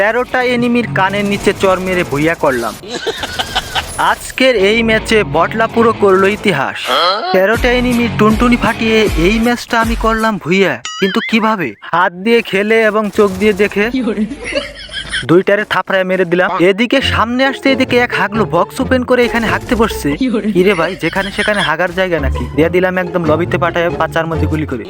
তেরোটা এনিমির কানের নিচে চর মেরে ভুইয়া করলাম। আজকের এই ম্যাচে বটলা পুরো করল ইতিহাস। তেরোটা এনিমির টুনটুনি ফাটিয়ে এই ম্যাচটা আমি করলাম ভুইয়া। কিন্তু কীভাবে? হাত দিয়ে খেলে এবং চোখ দিয়ে দেখে। দুইটারে থাপড়ায় মেরে দিলাম। এদিকে সামনে আসতে এদিকে এক হাগলো বক্স ওপেন করে এখানে হাঁকতে বসছে। কিরে ভাই যেখানে সেখানে হাগার জায়গা নাকি? দিয়ে দিলাম একদম লবিতে পাঠায় পাচার মধ্যে গুলি করে।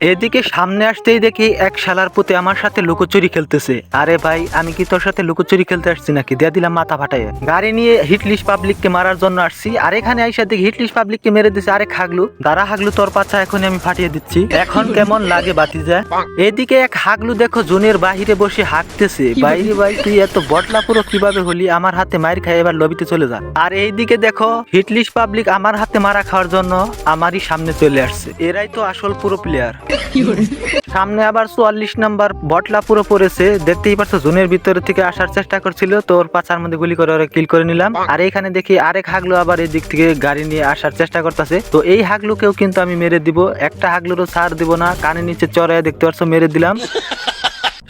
এদিকে সামনে আসতেই দেখি এক শালার পুতে আমার সাথে লুকোচুরি খেলতেছে। আরে ভাই আমি কি তোর সাথে লুকোচুরি খেলতে আসছি নাকি? দিয়ে দিলাম মাথা ফাটাইয়া। গাড়ি নিয়ে হিটলিশ পাবলিককে মারার জন্য আসছি আর এখানে আইসা দেখি হিটলিশ পাবলিককে মেরে দিছে। আরে হাগলু দাঁড়া হাগলু তোর পাছা এখনই আমি ফাটিয়ে দিচ্ছি। এখন কেমন লাগে বাতিজা? এদিকে এক হাগলু দেখো জুনের বাহিরে বসে হাঁকতেছে বাইরে ভাই তুই এত বটলা পুরো কীভাবে হলি? আমার হাতে মার খাই এবার লবিতে চলে যা। আর এইদিকে দেখো হিটলিশ পাবলিক আমার হাতে মারা খাওয়ার জন্য আমারই সামনে চলে আসছে। এরাই তো আসল পুরো প্লেয়ার সামনে আবার চুয়াল্লিশ নাম্বার বটলা পুরো পড়েছে। দেখতেই পারছ, জুনের ভিতরে থেকে আসার চেষ্টা করছিল। তো ওর পাচার মধ্যে গুলি করে ওরা কিল করে নিলাম। আর এখানে দেখি আরেক হাগলো আবার এই দিক থেকে গাড়ি নিয়ে আসার চেষ্টা করতেছে। তো এই হাগলুকেও কিন্তু আমি মেরে দিব। একটা হাগলুরও ছাড় দিব না। কানে নিচে চড়ায় দেখতে পারছ, মেরে দিলাম।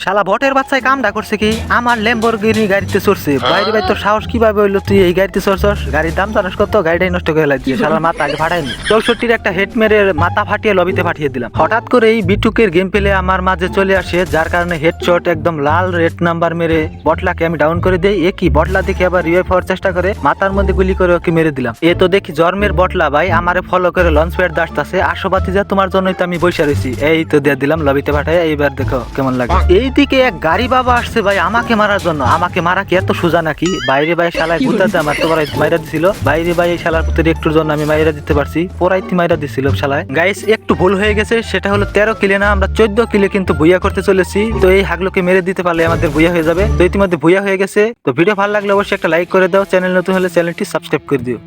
শালা ভটের বাচ্চায় কামটা করছে কি? আমার ল্যাম্বরগিনি গাড়িতে চড়ছে। বাইরে ভাই তোর সাহস কীভাবে হইল? তুই এই গাড়িতে চড়ছস? গাড়ির দাম জানাস কত? গাড়িটাই নষ্ট করে লাগছে শালার মাথা আগে ফাটাইনি চৌষট্টির একটা হেড মেরে মাথা ফাটিয়ে লবিতে পাঠিয়ে দিলাম। হঠাৎ করে এই বিটুকের গেম পেলে আমার মাঝে চলে আসে যার কারণে হেডশট একদম লাল রেড নাম্বার মেরে বটলাকে আমি ডাউন করে দেই। এ কি? বটলা দেখে আবার রিভাইভ হওয়ার চেষ্টা করে। মাথার মধ্যে গুলি করে ওকে মেরে দিলাম। এ তো দেখি জন্মের বটলা ভাই। আমারে ফলো করে লঞ্চ প্যাড দাসতাছে আশোবাতি যা তোমার জন্যই তো আমি বসে রয়েছি। এই তো দিয়ে দিলাম লবিতে পাঠাই এইবার দেখো কেমন লাগে। এইদিকে এক গাড়ি বাবা আসছে ভাই আমাকে মারার জন্য। আমাকে মারা কি? এত সোজা নাকি? বাইরে ভাই শালায় গুতাতে আমার তো মাইরা দিছিল। বাইরে ভাই এই শালার পুত্রের একটুর জন্য আমি মাইরা দিতে পারছি। পোরাইতি মাইরা দিছিল শালায়। গাইস একটু ভুল হয়ে গেছে। সেটা হলো তেরো কিলে না আমরা চোদ্দ কিলে কিন্তু ভুইয়া করতে চলেছি। তো এই হাগলোকে মেরে দিতে পারলে আমাদের ভুইয়া হয়ে যাবে। তো ইতিমধ্যে ভুইয়া হয়ে গেছে। তো ভিডিও ভালো লাগলে অবশ্যই একটা লাইক করে দাও। চ্যানেল নতুন হলে চ্যানেলটি সাবস্ক্রাইব করে দিও।